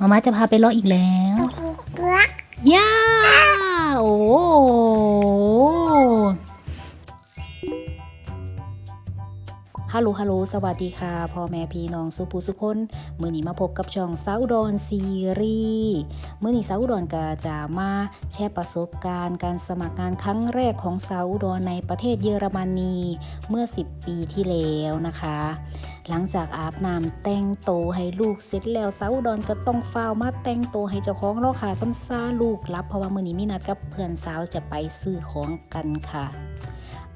มาม่าจะพาไปเลาะอีกแล้วรักย่า โอ้ ฮัลโหลฮัลโหลสวัสดีค่ะพ่อแม่พี่น้องสุภูสุคนมือนี้มาพบกับช่องสาวดอนซีรีส์มือนี้สาวดอนก็จะมาแชร์ประสบการณ์ การสมัครงานครั้งแรกของสาวดอนในประเทศเยอรมนีเมื่อ 10 ปีที่แล้วนะคะ หลังจากอาบน้ำแต่งโตวให้ลูกเสร็จแล้วสาวอุดอนก็ต้องฟ้าวมาแต่งโตวให้เจ้าของแล้วค่ะซ้ำซ่าลูกรับเพราะว่ามือนี้มีนัดกับเพื่อนสาวจะไปซื้อของกันค่ะ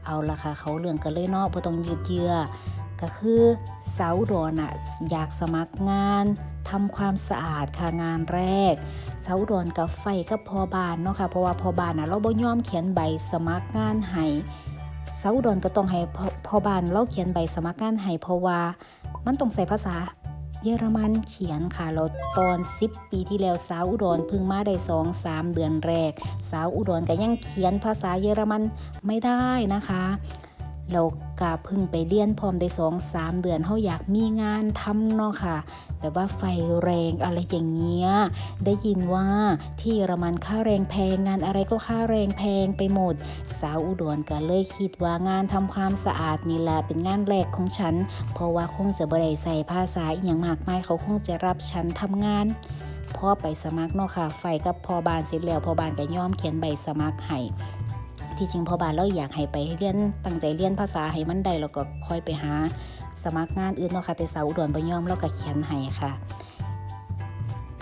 เอาละค่ะเขาเรื่องกันเลยเนาะบ่ต้องยืดเยื้อก็คือสาวดอนอะอยากสมัครงานทำความสะอาดค่ะงานแรกสาวดอนกับไฟกับพอบานเนาะค่ะเพราะว่าพอบานอะเราบ่ยอมเขียนใบสมัครงานให้สาวอุดรก็ต้องให้พอบ้านเราเขียนใบสมัครงานให้เพราะว่ามันต้องใส่ภาษา เยอรมันเขียนค่ะแล้วตอน 10 ปีที่แล้วสาวอุดรพึ่งมาได้2 3 เดือนแรก สาวอุดรก็ยังเขียนภาษาเยอรมันไม่ได้นะคะ เรากาพึ่งไปเรียนพร้อมได้สองสามเดือนเขาอยากมีงานทำเนาะค่ะแบบว่าไฟแรงอะไรอย่างเงี้ยได้ยินว่าที่เยอรมันค่าแรงแพงงานอะไรก็ค่าแรงแพงไปหมด สาวอุดรก็เลยคิดว่างานทำความสะอาดนี่แหละเป็นงานแรกของฉัน เพราะว่าคงจะบริใส่ภาษาอย่างมากมายเขาคงจะรับฉันทำงานพอไปสมัครเนาะค่ะ ไฟกับพอบานเสร็จแล้วพอบานก็ยอมเขียนใบสมัครให้ ที่จริงพอบานเราอยากให้ไปเรียนตั้งใจเรียนภาษาให้มันได้แล้วก็ค่อยไปหาสมัครงานอื่นเนาะค่ะแต่สาวอุดรบ่ยอมเราก็เขียนให้ค่ะ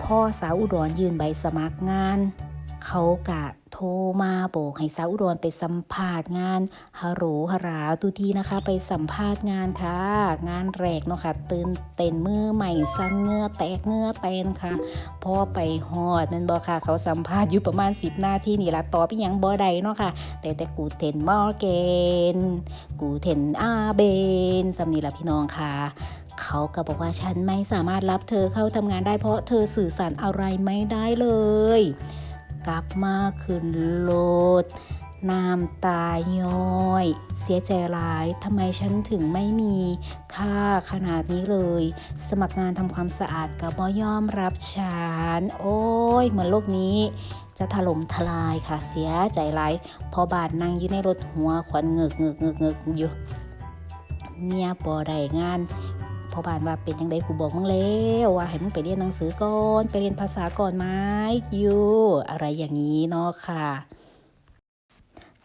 พ่อสาวอุดรยืนใบสมัครงาน เขากะ โทรมาบอกให้สาวอุดรไปสัมภาษณ์งานฮัลโหลฮาราตูทีนะคะ ไปสัมภาษณ์งานค่ะ งานแรกเนาะค่ะตื่นเต้นมือใหม่สั้นเงือแตกเงือเต้นค่ะพอไปฮอดนั่นบอกค่ะ เขาสัมภาษณ์อยู่ประมาณ 10นาทีนี่ละตอบอีหยังบ่ได้เนาะค่ะ แต่แต่กูเทนมอร์เกนกูเทนอาเบนสำนีละพี่น้องค่ะเขาก็บอกว่าฉันไม่สามารถรับเธอเข้าทำงานได้เพราะเธอสื่อสารอะไรไม่ได้เลย กลับมาขึ้นรถน้ำตาย้อย เสียใจร้ายทำไมฉันถึงไม่มีค่าขนาดนี้เลย สมัครงานทำความสะอาดกับบ่ยอมรับฉัน โอ้ย เหมือนโลกนี้ จะถล่มทลายค่ะเสียใจร้ายพอบาดนั่งอยู่ในรถหัวขวัญเงึกเงึกเงึกเงึกอยู่ เมียปอได้งาน พอบานว่าเป็นยังไงกูบอกมึงแล้วว่าให้มึงไปเรียนหนังสือก่อนไปเรียนภาษาก่อนไหมยูอะไรอย่างนี้เนาะค่ะ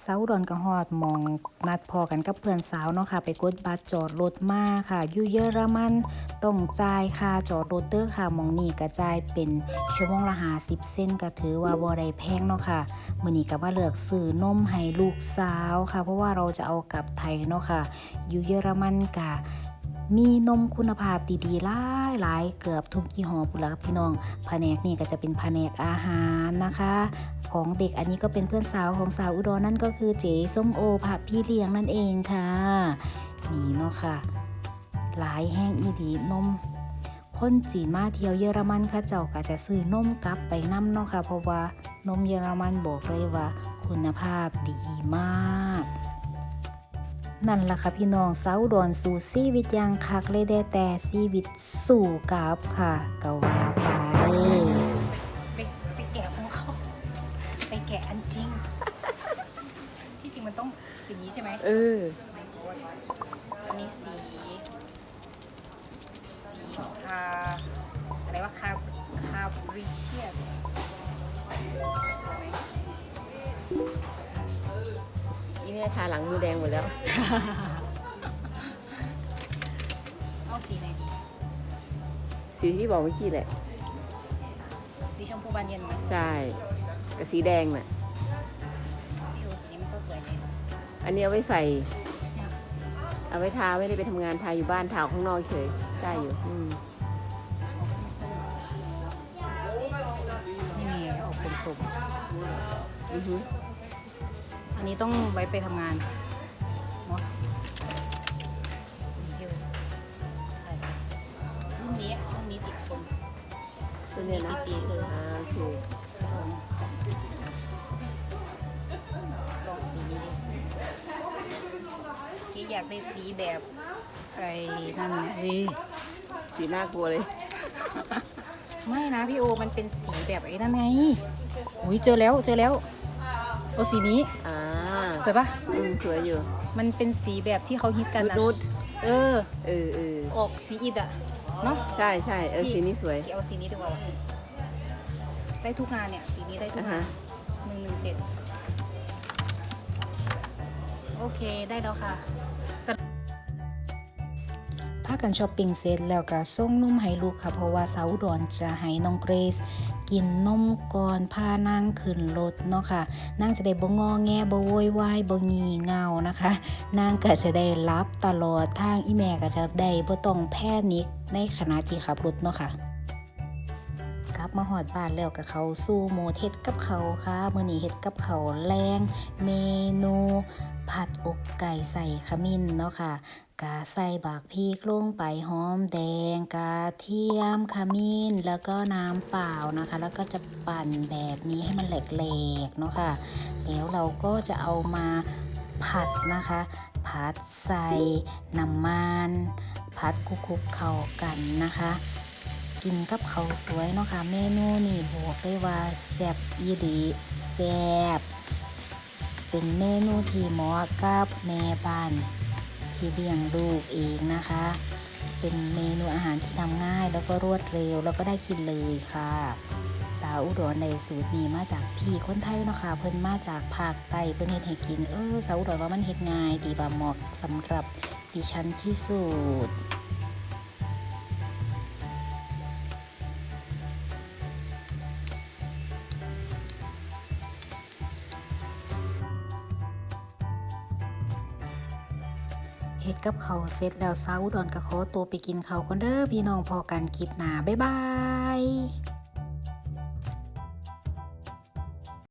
เสาดอนกระหอดมองนัดพอกันกับเพื่อนสาวเนาะค่ะ ไปกดบัตรจอดรถมาค่ะอยู่เยอรมันต้องจ่ายค่าจอดรถเตอร์ค่ะมองนี่กระจายเป็นชั่วโมงละหาสิบเส้นก็ถือว่าบ่ได้แพงเนาะค่ะมือนี้ก็ว่าเลือกซื้อนมให้ลูกสาวค่ะ เพราะว่าเราจะเอากลับไทยเนาะค่ะอยู่เยอรมันกะ มีนมคุณภาพดีๆหลายหลายเกือบทุกยี่ห้อปุ่นละครับพี่น้องแผนกนี่ก็จะเป็นแผนกอาหารนะคะ ของเด็กอันนี้ก็เป็นเพื่อนสาวของสาวอุดรนั่นก็คือเจ๋ส้มโอผักพี่เลี้ยงนั่นเองค่ะ นี่เนาะค่ะ หลายแห้งอีดีนมคนจีนมาเที่ยวเยอรมันค่ะเจ้าก็จะซื้อนมกลับไปนํเนาะค่ะเพราะว่านมเยอรมันบอกเลยว่า คุณภาพดีมาก นั่นล่ะค่ะพี่น้องสาวอุดอนสู่ชีวิตอย่างคักเลยได้แต่ชีวิตสู่กับค่ะก็ว่าไปไปไปแกะของเขาไปแกะอันจริง ที่จริงมันต้องอย่างนี้ใช่ไหมเอออันนี้สีสีคาอะไรว่าคาคาบริเชียสส ทาหลังมือแดงหมดแล้ว เอาสีไหนดี สีที่บอกเมื่อกี้แหละ สีชมพูบานเย็นไหมใช่กับสีแดงน่ะพี่ดูสีนี้มันก็สวยดีอันนี้เอาไว้ใส่ เนี่ยเอาไว้ทาไม่ได้ไปทำงานทาอยู่บ้านทาข้างนอกเฉย ได้อยู่อืมออกส้มๆนี่มีออกส้มอือฮึๆ อันนี้ต้องไว้ไปทำงานเนาะเดี๋ยวใช่รุ่นนี้รุ่นนี้ติดคนตัวเนี้ยนะตีๆเอออ่าโอเคลองสีนี้ดิกี้อยากได้สีแบบไอ้นั่นเนี่ยเฮ้ยสีน่ากลัวเลยมไม่นะพี่โอมันเป็นสีแบบไอ้นั่นไงอุ้ยเจอแล้วเจอแล้วโอสีนี้อ่า สวยปะอืมสวยอยู่ มันเป็นสีแบบที่เขาฮิตกันอะนุดเออ เออเออออกสีอิดอะเนาะใช่ใช่เออสีนี้สวยเอาสีนี้ดีกว่าวะได้ทุกงานเนี่ย สีนี้ได้ทุกอะงาฮะนหนึ่งหนึ่งเจ็ดโอเคได้แล้วค่ะพา กันช้อปปิ้งเสร็จแล้วก็ส่งนมให้ลูกค่ะ เพราะว่าสาวอุดอนจะให้น้องเกรซกินนมก่อนพานางขึ้นรถเนาะค่ะนางจะได้บ่งอแงบ่โวยวายบ่งีเงานะคะนางก็จะได้รับตลอดทางอีแม่ก็จะได้บ่ต้องแพนิคในขณะที่ขับรถเนาะค่ะกลับมาหอดบ้านแล้วกับเขาสู้โมเทศกับเขาค่ะ มื้อนี้เฮ็ดกับเขาแรง เมนู ผัดอกไก่ใส่ขมิ้นเนาะค่ะกาใส่บากพริกลงไปหอมแดงกระเทียมขมิ้น แล้วก็น้ำเปล่านะคะ แล้วก็จะปั่นแบบนี้ให้มันแหลกๆเนาะค่ะแล้วเราก็จะเอามาผัดนะคะ ผัดใส่น้ำมันผัดคลุกๆเข้ากันนะคะ กินกับเขาวสวยเนาะค่ะเมนูนี่บอกได้ว่าแซ่บอีหลีแซ่บ เป็นเมนูที่เหมาะกับแม่บ้านที่เลี้ยงลูกเองนะคะ เป็นเมนูอาหารที่ทำง่ายแล้วก็รวดเร็วแล้วก็ได้กินเลยค่ะ สาวอุดรในสูตรนี้มาจากพี่คนไทยเนาะค่ะเพิ่นมาจากภาคใต้เพิ่นเฮ็ดให้กินเออสาวอุดรว่ามันเฮ็ดง่ายดีบ่าเหมาะสำหรับดิฉันที่สุด ฮ็ดกับเขาเสร็จแล้วซาวอุดรก็ขอตัวไปกินเขาก่อนเด้อพี่น้องพอกันคลิปหน้าบ๊ายบาย